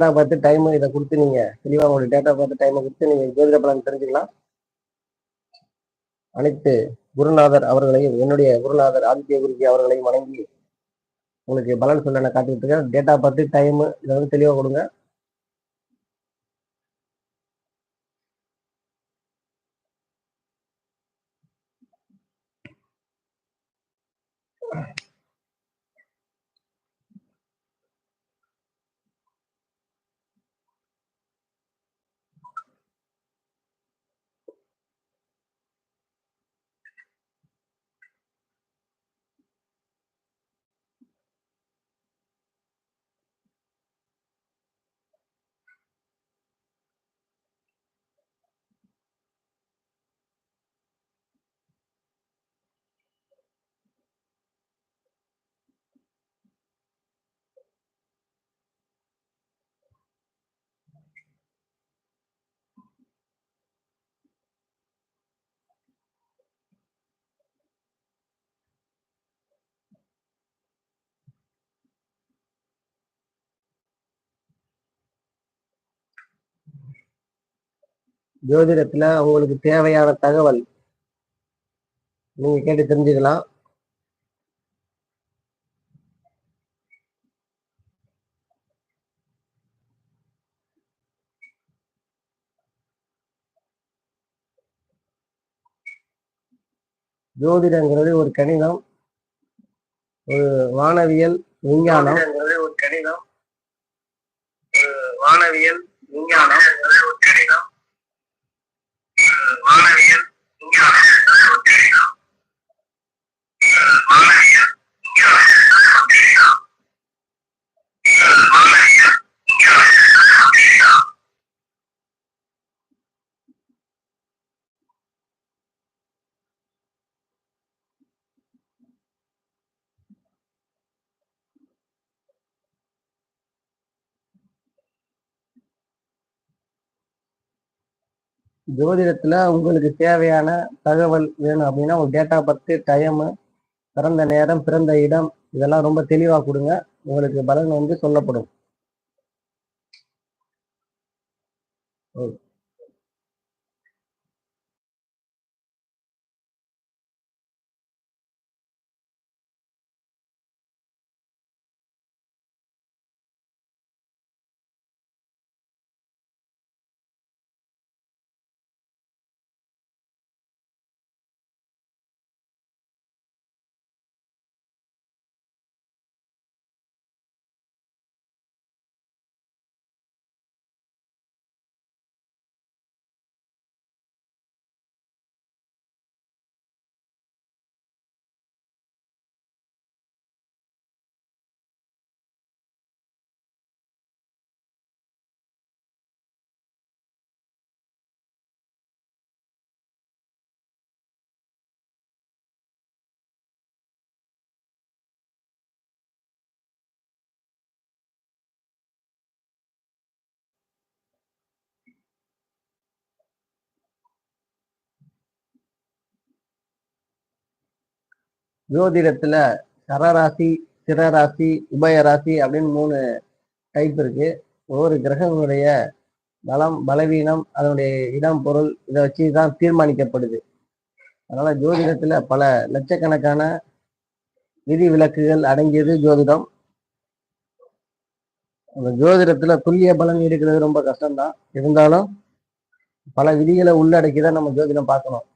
Data பார்த்து time இதை கொடுத்து நீங்க தெளிவா உங்களுடைய டேட்டா பார்த்து டைமை கொடுத்து நீங்க ஜோதிட பலன் தெரிஞ்சுக்கலாம். அனைத்து குருநாதர் அவர்களையும் என்னுடைய குருநாதர் ஆதித்ய குருஜி அவர்களையும் வணங்கி உங்களுக்கு பலன் சொல்ல நான் காத்துக்கிட்டு இருக்கேன். டேட்டா பார்த்து டைம் இதை வந்து தெளிவாக கொடுங்க. ஜோதிடத்துல உங்களுக்கு தேவையான தகவல் நீங்க கேட்டு தெரிஞ்சுக்கலாம். ஜோதிடங்கிறது ஒரு கணிதம் ஒரு வானவியல் விஞ்ஞானம். ஒரு கணிதம் வானவியல் விஞ்ஞானம் ஒரு கணிதம் ஒரு வானவியல் விஞ்ஞானம் ஒரு கணிதம் ஒரு வானவியல் விஞ்ஞானம் ஒரு கணிதம் ஒரு வானவியல் விஞ்ஞானம் ஒரு கணிதம் ஜோதிடத்துல உங்களுக்கு தேவையான தகவல் வேணும் அப்படின்னா ஒரு டேட்டா பத்து டைம் பிறந்த நேரம் பிறந்த இடம் இதெல்லாம் ரொம்ப தெளிவா கொடுங்க உங்களுக்கு பலன் வந்து சொல்லப்படும் ஓ. ஜோதிடத்துல சரராசி சிறராசி உபயராசி அப்படின்னு மூணு டைப் இருக்கு. ஒவ்வொரு கிரகங்களுடைய பலம் பலவீனம் அதனுடைய இடம் பொருள் இதை வச்சு தான் தீர்மானிக்கப்படுது. அதனால ஜோதிடத்துல பல லட்சக்கணக்கான விதி விலக்குகள் அடங்கியது ஜோதிடம். அந்த ஜோதிடத்துல துல்லிய பலம் எடுக்கிறது ரொம்ப கஷ்டம்தான். இருந்தாலும் பல விதிகளை உள்ளடக்கி தான் நம்ம ஜோதிடம் பார்க்கணும்.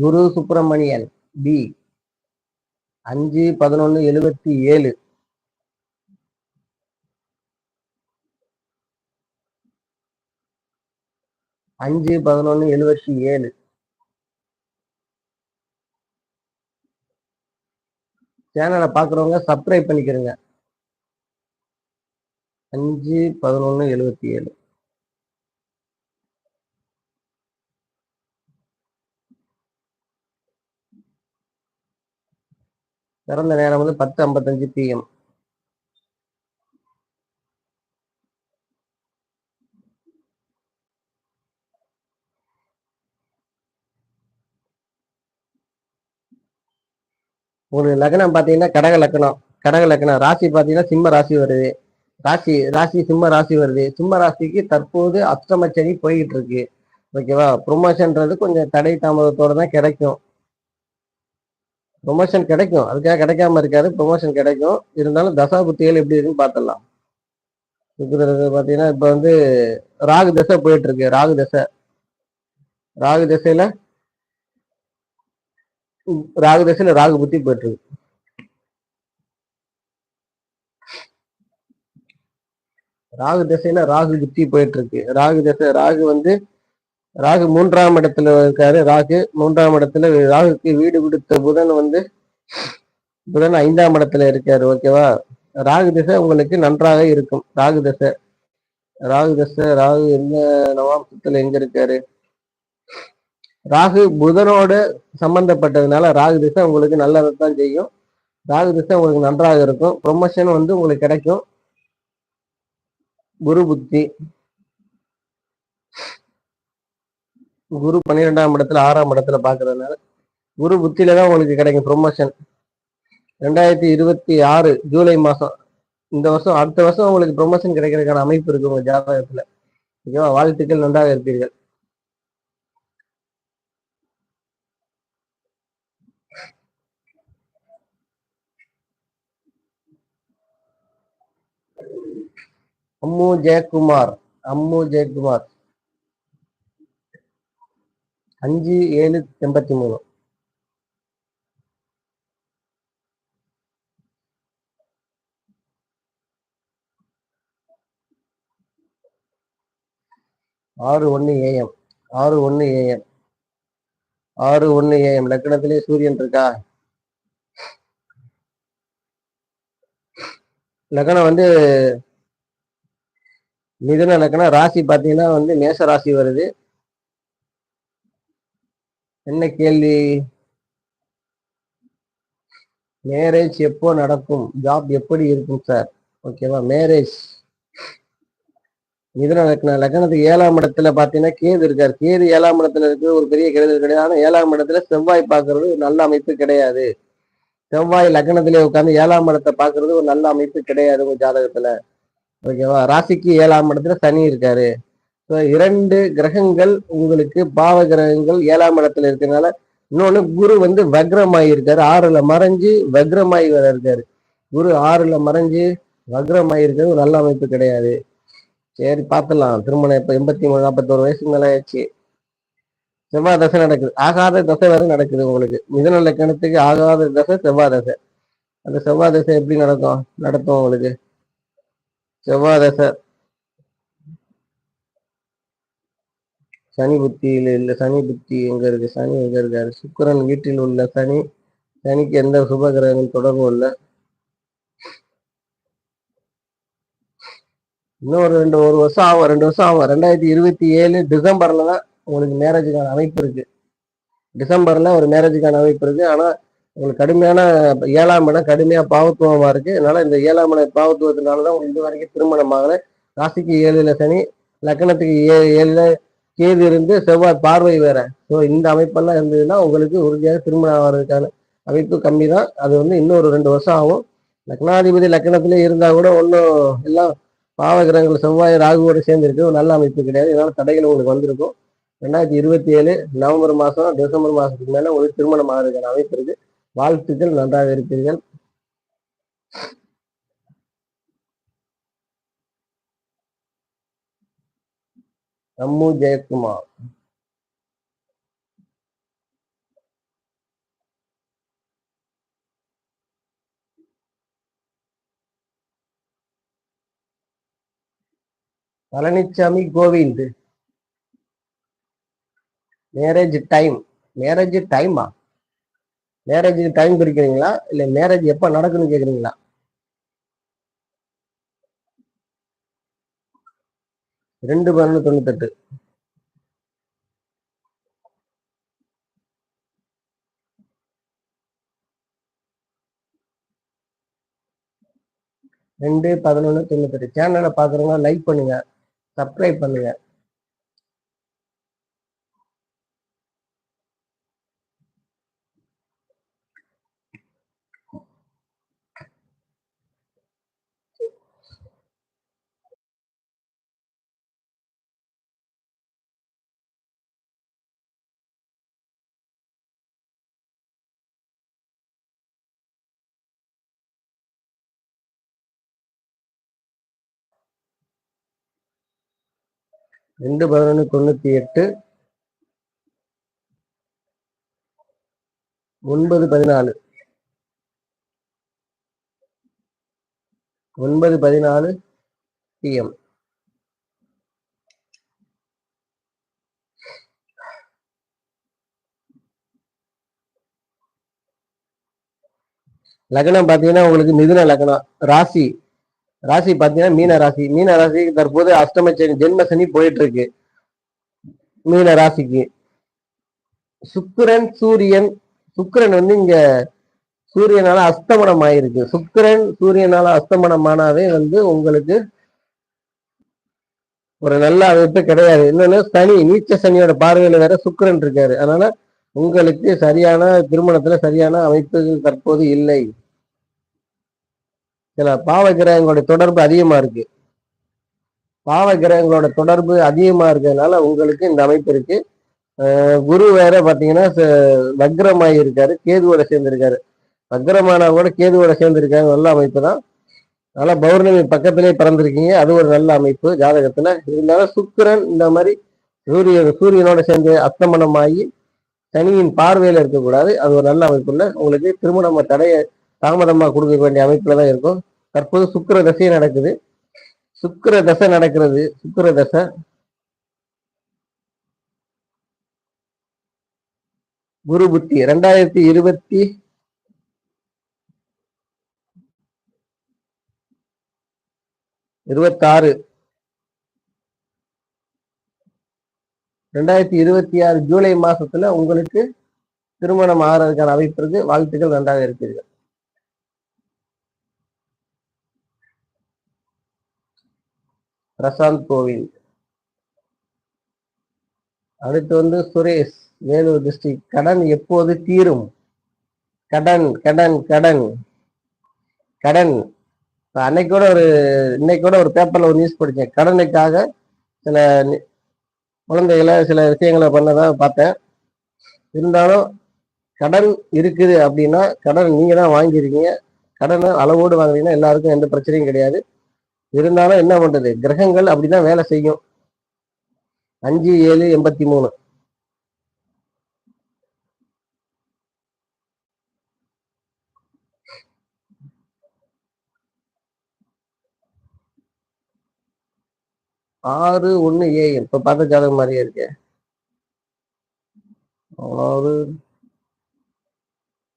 குரு சுப்பிரமணியன் பி அஞ்சு பதினொன்னு எழுபத்தி ஏழு. அஞ்சு பதினொன்னு எழுபத்தி ஏழு. சேனலை பார்க்குறவங்க சப்ஸ்கிரைப் பண்ணிக்கிறங்க. அஞ்சு பதினொன்னு எழுபத்தி ஏழு. பிறந்த நேரம் வந்து பத்து ஐம்பத்தஞ்சு பிஎம் உங்களுக்கு லக்னம் பார்த்தீங்கன்னா கடக லக்னம் கடக லக்னம். ராசி பார்த்தீங்கன்னா சிம்ம ராசி வருது. ராசி ராசி சிம்ம ராசி வருது. சிம்ம ராசிக்கு தற்போது அஷ்டமச்சனி போய்கிட்டு இருக்கு. ஓகேவா ப்ரொமோஷன்றது கொஞ்சம் தடை தாமதத்தோட தான் கிடைக்கும். ப்ரொமோஷன் கிடைக்கும். அதுக்காக கிடைக்காம இருக்காது ப்ரொமோஷன் கிடைக்கும். இருந்தாலும் தசா புத்திகள் எப்படி இருக்குன்னு பார்த்துடலாம். இருக்கிறது பார்த்தீங்கன்னா இப்போ வந்து ராகு தசை போயிட்டு இருக்கு ராகு தசை. ராகு தசையில ராகு தசையில ராகு புத்தி போயிட்டு இருக்கு ராகு திசையில ராகு புத்தி போயிட்டு இருக்கு ராகு திசை ராகு வந்து ராகு மூன்றாம் இடத்துல இருக்காரு. ராகு மூன்றாம் இடத்துல ராகுக்கு வீடு கொடுத்த புதன் வந்து புதன் ஐந்தாம் இடத்துல இருக்காரு. ஓகேவா ராகு திசை உங்களுக்கு நன்றாக இருக்கும். ராகு திசை. ராகு திசை ராகு என்ன நவாம்சத்துல எங்க இருக்காரு? ராகு புதனோட சம்பந்தப்பட்டதுனால ராகு திசை உங்களுக்கு நல்லதைத்தான் செய்யும். ராகு திசை உங்களுக்கு நன்றாக இருக்கும். ப்ரொமோஷன் வந்து உங்களுக்கு கிடைக்கும். குரு புத்தி. குரு பன்னிரெண்டாம் இடத்துல ஆறாம் இடத்துல பாக்குறதுனால குரு புத்தியில தான் உங்களுக்கு கிடைக்கும் ப்ரொமோஷன் ரெண்டாயிரத்தி இருபத்தி ஆறு ஜூலை மாசம். இந்த வருஷம் அடுத்த வருஷம் உங்களுக்கு ப்ரொமோஷன் கிடைக்கிறதுக்கான அமைப்பு இருக்கு உங்க ஜாதகத்துல. ஓகேவா? வாழ்த்துக்கள் நன்றாக இருப்பீர்கள். அம்மு ஜெயக்குமார். அம்மு ஜெயக்குமார். அஞ்சு ஏழு எண்பத்தி மூணு. ஆறு ஒன்று ஏஎம் ஆறு ஒன்று ஏஎம் ஆறு ஒன்று ஏஎம் லக்னத்திலே சூரியன் இருக்கா? லக்னம் வந்து மிதுன லக்னம் ராசி பார்த்தீங்கன்னா வந்து மேச ராசி வருது. என்ன கேள்வி? மேரேஜ் எப்போ நடக்கும்? ஜாப் எப்படி இருக்கும் சார் ஓகேவா மேரேஜ் மிதுன லக்ன லக்னத்துக்கு ஏழாம் இடத்துல பாத்தீங்கன்னா கேது இருக்காரு. கேது ஏழாம் இடத்துல இருக்கு ஒரு பெரிய கெடுதல் கிடையாது ஆனா ஏழாம் இடத்துல செவ்வாய் பாக்குறது ஒரு நல்ல அமைப்பு கிடையாது. செவ்வாய் லக்னத்திலே உட்கார்ந்து ஏழாம் இடத்தை பாக்குறது ஒரு நல்ல அமைப்பு கிடையாது உங்க ஜாதகத்துல. ஓகேவா ராசிக்கு ஏழாம் இடத்துல சனி இருக்காரு. இரண்டு கிரகங்கள் உங்களுக்கு பாவ கிரகங்கள் ஏழாம் இடத்துல இருக்கிறதுனால இன்னொன்னு குரு வந்து வக்ரமாயி இருக்காரு ஆறுல மறைஞ்சு வக்ரமாயி வேற இருக்காரு குரு ஆறுல மறைஞ்சு வக்ரமாயி இருக்கிறது ஒரு நல்ல அமைப்பு கிடையாது. சரி பார்த்துலாம் திருமணம் இப்போ எண்பத்தி மூணு நாற்பத்தோரு வயசுக்கு மேலே ஆயிடுச்சு. செவ்வாய் தசை நடக்குது. ஆகாத தசை வேற நடக்குது உங்களுக்கு. மிதன லக்கணத்துக்கு ஆகாத தசை செவ்வாய் தசை. அந்த செவ்வாய் தசை எப்படி நடக்கும்? நடத்தும் உங்களுக்கு. செவ்வாய் தசை. சனி புத்தியில் இல்லை சனி புத்தி எங்கே இருக்குது சனி எங்கே இருக்காரு? சுக்கரன் வீட்டில் உள்ள சனி சனிக்கு எந்த சுப கிரகங்கள் தொடர்பும் இல்லை. இன்னும் ஒரு ரெண்டு ஒரு வருஷம் ஆகும் ரெண்டு வருஷம் ஆகும். ரெண்டாயிரத்தி இருபத்தி ஏழு டிசம்பர்ல தான் உங்களுக்கு மேரேஜுக்கான அமைப்பு இருக்கு. டிசம்பர்ல ஒரு மேரேஜுக்கான அமைப்பு இருக்கு. ஆனா உங்களுக்கு கடுமையான ஏழாம் இடம் கடுமையா பாவத்துவமா இருக்கு. அதனால இந்த ஏழாம் இடம் பாவத்துவத்தினால தான் உங்களுக்கு இது வரைக்கும் திருமணம் ஆகல. ராசிக்கு ஏழுல சனி லக்னத்துக்கு ஏழு ஏழுல கேது இருந்து செவ்வாய் பார்வை வேற. ஸோ இந்த அமைப்பெல்லாம் இருந்ததுன்னா உங்களுக்கு உறுதியாக திருமணம் ஆகிறதுக்கான அமைப்பு கம்மி தான் அது வந்து இன்னொரு ரெண்டு வருஷம் ஆகும். லக்னாதிபதி லக்னத்திலே இருந்தா கூட ஒன்றும் எல்லாம் பாவ கிரகங்கள் செவ்வாய் ராகுவோட சேர்ந்துருக்கு. ஒரு நல்ல அமைப்பு கிடையாது. இதனால் தடைகள் உங்களுக்கு வந்திருக்கும். ரெண்டாயிரத்தி இருபத்தி ஏழு நவம்பர் மாசம் டிசம்பர் மாசத்துக்கு மேல உங்களுக்கு திருமணம் ஆகிறதுக்கான அமைப்பு இருக்குது வாழ்த்துக்கள் நன்றாக இருப்பீர்கள். நம்மு Jayakumar. Palaniswami Govind. Marriage time marriage டைமா மேரேஜுக்கு டைம் குறிக்கிறீங்களா இல்லை மேரேஜ் எப்போ நடக்குன்னு கேட்குறீங்களா ரெண்டு பதினொன்று தொண்ணூத்தெட்டு. ரெண்டு பதினொன்று தொண்ணூத்தெட்டு. சேனலை பார்க்குறவங்க லைக் பண்ணுங்க சப்ஸ்கிரைப் பண்ணுங்கள் ரெண்டு பதினொன்று தொண்ணூற்றி எட்டு. ஒன்பது பதினாலு. ஒன்பது பதினாலு பிஎம் லக்னம் பார்த்தீங்கன்னா உங்களுக்கு மிதுன லக்னம் ராசி. ராசி பாத்தீங்கன்னா மீன ராசி. மீன ராசிக்கு தற்போது அஷ்டம சனி ஜென்ம சனி போயிட்டு இருக்கு மீன ராசிக்கு. சுக்கிரன் சூரியன். சுக்கிரன் வந்து இங்க சூரியனால அஸ்தமனம் ஆயிருக்கு. சுக்கிரன் சூரியனால அஸ்தமனம் ஆனாவே வந்து உங்களுக்கு ஒரு நல்ல அமைப்பு கிடையாது. இன்னொன்னு சனி நீச்ச சனியோட பார்வையில வேற சுக்கிரன் இருக்காரு. அதனால உங்களுக்கு சரியான திருமணத்துல சரியான அமைப்பு தற்போது இல்லை. சில பாவ கிரகங்களோட தொடர்பு அதிகமா இருக்கு. பாவ கிரகங்களோட தொடர்பு அதிகமா இருக்கிறதுனால உங்களுக்கு இந்த அமைப்பு இருக்கு. குரு வேற பாத்தீங்கன்னா ச- வக்ரமாயி இருக்காரு கேதுவோட சேர்ந்திருக்காரு. வக்ரமானா கூட கேதுவோட சேர்ந்திருக்காங்க நல்ல அமைப்பு தான். நல்லா பௌர்ணமி பக்கத்திலே பிறந்திருக்கீங்க அது ஒரு நல்ல அமைப்பு ஜாதகத்துல. இருந்தாலும் சுக்கிரன் இந்த மாதிரி சூரியன் சூரியனோட சேர்ந்து அஸ்தமனமாகி சனியின் பார்வையில இருக்கக்கூடாது. அது ஒரு நல்ல அமைப்புல உங்களுக்கு திருமணம் தடைய தாமதமாக கொடுக்க வேண்டிய அமைப்புல தான் இருக்கும். தற்போது சுக்கிர தசை நடக்குது. சுக்கர தசை நடக்கிறது. சுக்கர தசை. குரு புத்தி. ரெண்டாயிரத்தி இருபத்தி இருபத்தாறு. ரெண்டாயிரத்தி இருபத்தி ஆறு ஜூலை மாசத்துல உங்களுக்கு திருமணம் ஆகிறதுக்கான அமைப்பு இருக்கு. வாழ்த்துக்கள் நன்றாக இருக்கிறீர்கள். பிரசாந்த் கோவில். அடுத்து வந்து சுரேஷ் வேலூர் டிஸ்ட்ரிக்ட் கடன் எப்போது தீரும்? கடன் கடன் கடன். கடன். அன்னைக்கு கூட ஒரு இன்னைக்கு கூட ஒரு பேப்பர்ல ஒரு நியூஸ் படித்தேன் கடனுக்காக சில நி- குழந்தைகளை சில விஷயங்களை பண்ணதான் பார்த்தேன். இருந்தாலும் கடன் இருக்குது அப்படின்னா கடன் நீங்க தான் வாங்கியிருக்கீங்க. கடனை அளவோடு வாங்குறீங்கன்னா எல்லாருக்கும் எந்த பிரச்சனையும் கிடையாது. இருந்தாலும் என்ன பண்றது? கிரகங்கள் அப்படிதான் வேலை செய்யும். அஞ்சு ஏழு எண்பத்தி மூணு. ஆறு ஒண்ணு ஏஎம் இப்ப பார்த்த ஜாதகம் மாதிரியே இருக்கு. ஆறு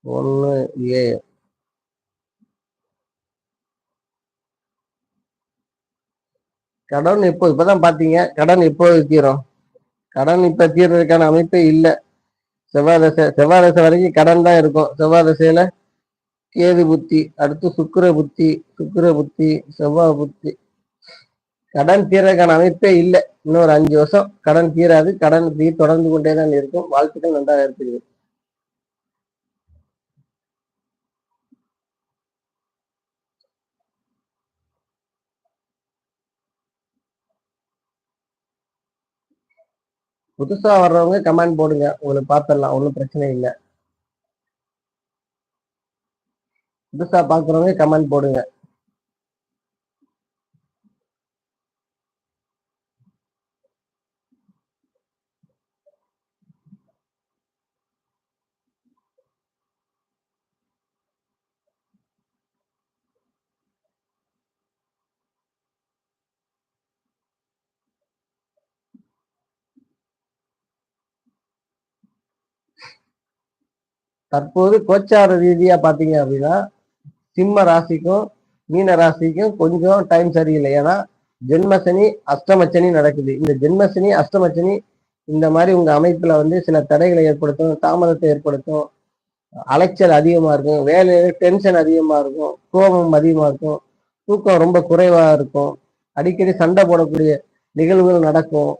ஒண்ணு ஏஎம் கடன் இப்போ இப்பதான் பாத்தீங்க. கடன் இப்போ தீரும். கடன் இப்ப தீர்றதுக்கான அமைப்பே இல்லை. செவ்வாய் தசை செவ்வாய் தசை வரைக்கும் கடன் தான் இருக்கும். செவ்வாய் தசையில கேது புத்தி அடுத்து சுக்கர புத்தி சுக்கர புத்தி செவ்வாய் புத்தி. கடன் தீர்றதுக்கான அமைப்பே இல்லை. இன்னொரு அஞ்சு வருஷம் கடன் தீராது. கடன் தீ தொடர்ந்து கொண்டே தான் இருக்கும். வாழ்த்துக்கள் நன்றாக இருக்குது புதுசா வர்றவங்க கமெண்ட் போடுங்க. உங்களுக்கு பார்த்துடலாம். ஒன்றும் பிரச்சனை இல்லை. புதுசா பாக்குறவங்க கமெண்ட் போடுங்க. தற்போது கோச்சார ரீதியா பாத்தீங்க அப்படின்னா சிம்ம ராசிக்கும் மீன ராசிக்கும் கொஞ்சம் டைம் சரியில்லை. ஏன்னா ஜென்மசனி அஷ்டமச்சனி நடக்குது. இந்த ஜென்மசனி அஷ்டமச்சனி இந்த மாதிரி உங்க அமைப்புல வந்து சில தடைகளை ஏற்படுத்தும் தாமதத்தை ஏற்படுத்தும். அலைச்சல் அதிகமா இருக்கும். வேலையில டென்ஷன் அதிகமா இருக்கும். கோபம் அதிகமா இருக்கும். தூக்கம் ரொம்ப குறைவா இருக்கும். அடிக்கடி சண்டை போடக்கூடிய நிகழ்வுகள் நடக்கும்.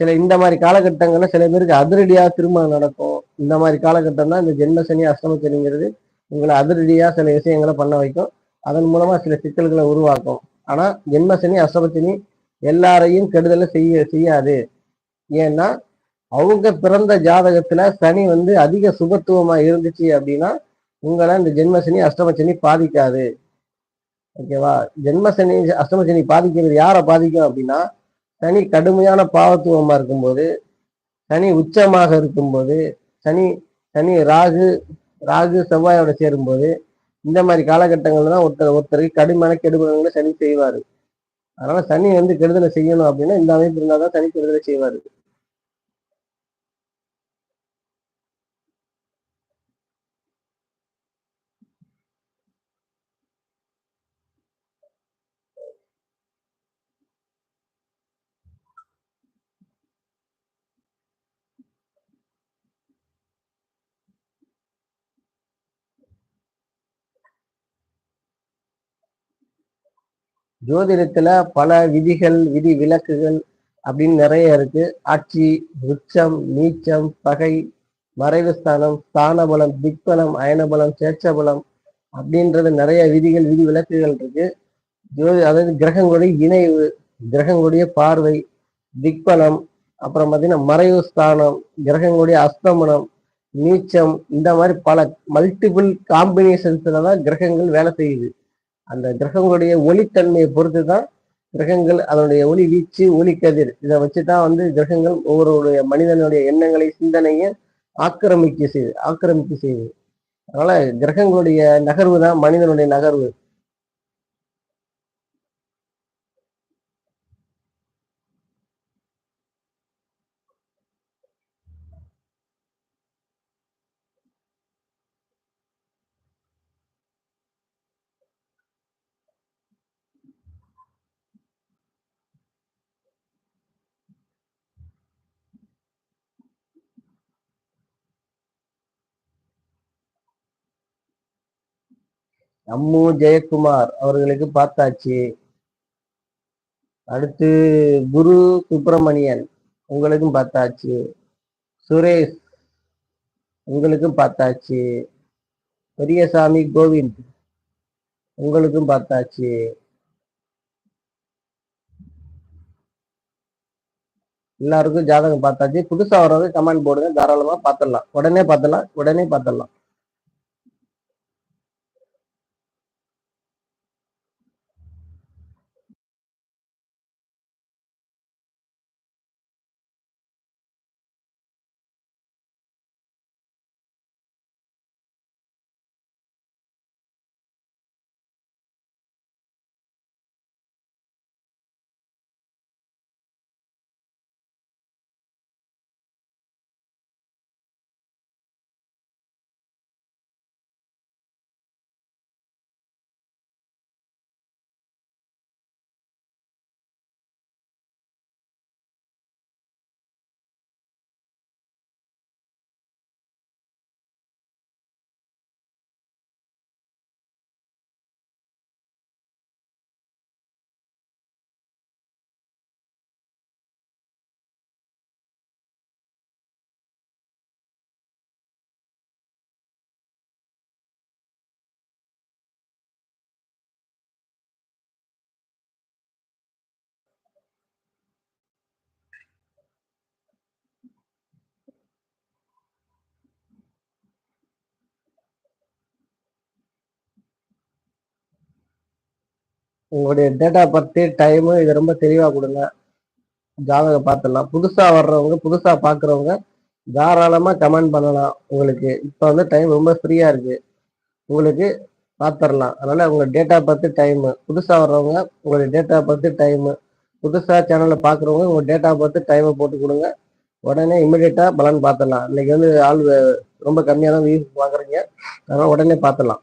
சில இந்த மாதிரி காலகட்டங்கள்ல சில பேருக்கு அதிரடியா திருமணம் நடக்கும். இந்த மாதிரி காலகட்டம் தான் இந்த ஜென்மசனி அஷ்டமசனிங்கிறது உங்களை அதிரடியாக சில விஷயங்களை பண்ண வைக்கும். அதன் மூலமாக சில சிக்கல்களை உருவாக்கும். ஆனால் ஜென்மசனி அஷ்டமசனி எல்லாரையும் கெடுதலை செய்ய செய்யாது. ஏன்னா அவங்க பிறந்த ஜாதகத்துல சனி வந்து அதிக சுபத்துவமா இருந்துச்சு அப்படின்னா உங்களை இந்த ஜென்மசனி அஷ்டமசனி பாதிக்காது. ஓகேவா? ஜென்மசனி அஷ்டமசனி பாதிக்கிறது யாரை பாதிக்கும் அப்படின்னா சனி கடுமையான பாவத்துவமா இருக்கும்போது சனி உச்சமாக இருக்கும்போது சனி சனி ராகு ராகு செவ்வாயோட சேரும்போது இந்த மாதிரி காலகட்டங்கள்ல தான் ஒருத்தர் ஒருத்தருக்கு கடுமையான கெடுபலங்களை சனி செய்வார். அதனால சனி வந்து கெடுதலை செய்யணும் அப்படின்னா இந்த அமைப்பு இருந்தால் தான் சனி கெடுதலை செய்வார். ஜோதிடத்துல பல விதிகள் விதி விலக்குகள் அப்படின்னு நிறைய இருக்கு. ஆட்சி உச்சம் நீச்சம் பகை மறைவு ஸ்தானம் ஸ்தான பலம் திக்பலம் அயனபலம் சேட்சபலம் அப்படின்றது நிறைய விதிகள் விதி விலக்குகள் இருக்கு. ஜோதி அதாவது கிரகங்களுடைய இணைவு கிரகங்களுடைய பார்வை திக்பலம் அப்புறம் பார்த்தீங்கன்னா மறைவு ஸ்தானம் கிரகங்களுடைய அஸ்தமனம் நீச்சம் இந்த மாதிரி பல மல்டிபிள் காம்பினேஷன்ஸ்ல தான் கிரகங்கள் வேலை செய்யுது. அந்த கிரகங்களுடைய ஒளித்தன்மையை பொறுத்து தான் கிரகங்கள் அதனுடைய ஒளி வீச்சு ஒளி கதிர். இதை வச்சு தான் வந்து கிரகங்கள் ஒவ்வொருடைய மனிதனுடைய எண்ணங்களை சிந்தனையை ஆக்கிரமிக்க செய்யுது ஆக்கிரமிக்க செய்யுது அதனால கிரகங்களுடைய நகர்வு தான் மனிதனுடைய நகர்வு. அம்மு ஜெயக்குமார் அவர்களுக்கு பார்த்தாச்சு. அடுத்து குரு சுப்பிரமணியன் உங்களுக்கும் பார்த்தாச்சு. சுரேஷ் உங்களுக்கும் பார்த்தாச்சு. பெரியசாமி கோவிந்த் உங்களுக்கும் பார்த்தாச்சு. எல்லாருக்கும் ஜாதகம் பார்த்தாச்சு. புதுசாக வர்றது கமெண்ட் போடுங்க. தாராளமாக பார்த்துடலாம். உடனே பார்த்துடலாம். உடனே பார்த்துடலாம். உங்களுடைய டேட்டா பற்றி டைமு இது ரொம்ப தெளிவா கொடுங்க. ஜாதகம் பார்த்துடலாம். புதுசா வர்றவங்க புதுசா பாக்குறவங்க தாராளமா கமெண்ட் பண்ணலாம். உங்களுக்கு இப்போ வந்து டைம் ரொம்ப ஃப்ரீயா இருக்கு. உங்களுக்கு பார்த்துடலாம். அதனால உங்க டேட்டா பர்த் டைமு புதுசா வர்றவங்க உங்களுடைய டேட்டா பர்த் டைமு புதுசா சேனலை பாக்குறவங்க உங்க டேட்டா பர்த் டைமை போட்டு கொடுங்க. உடனே இமிடியேட்டா பலன் பார்த்துடலாம். இன்னைக்கு வந்து ஆள் ரொம்ப கம்மியா தான் வியூஸ் பார்க்குறீங்க. அதனால உடனே பார்த்துடலாம்.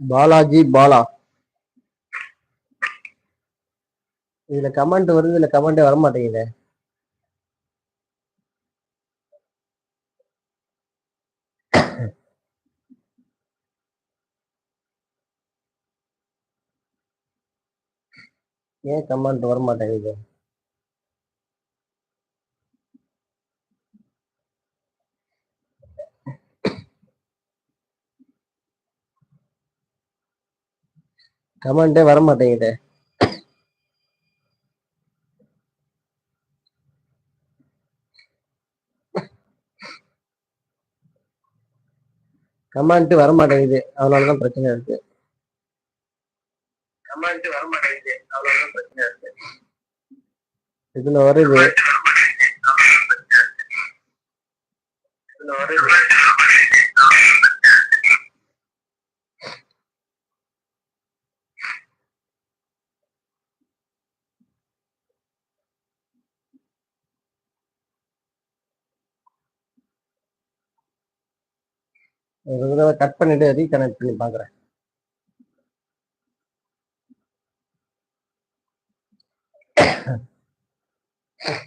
பாலாஜி பாலா. இதுல கமெண்ட் வருது இதுல கமெண்டே வர மாட்டேங்குது ஏன் கமெண்ட் வர மாட்டேங்குது கமெண்டே வர மாட்டேங்குது கமெண்ட் வர மாட்டேங்குது அதனாலதான் பிரச்சனை இருக்கு. கமெண்ட் வர மாட்டேங்குது அவ்வளவுதான் பிரச்சனை இருக்கு. இதுல வருது. இதுல வருது. ஒரு தடவை கட் பண்ணிட்டு ரீகனெக்ட் பண்ணி பார்க்குறேன் Yeah.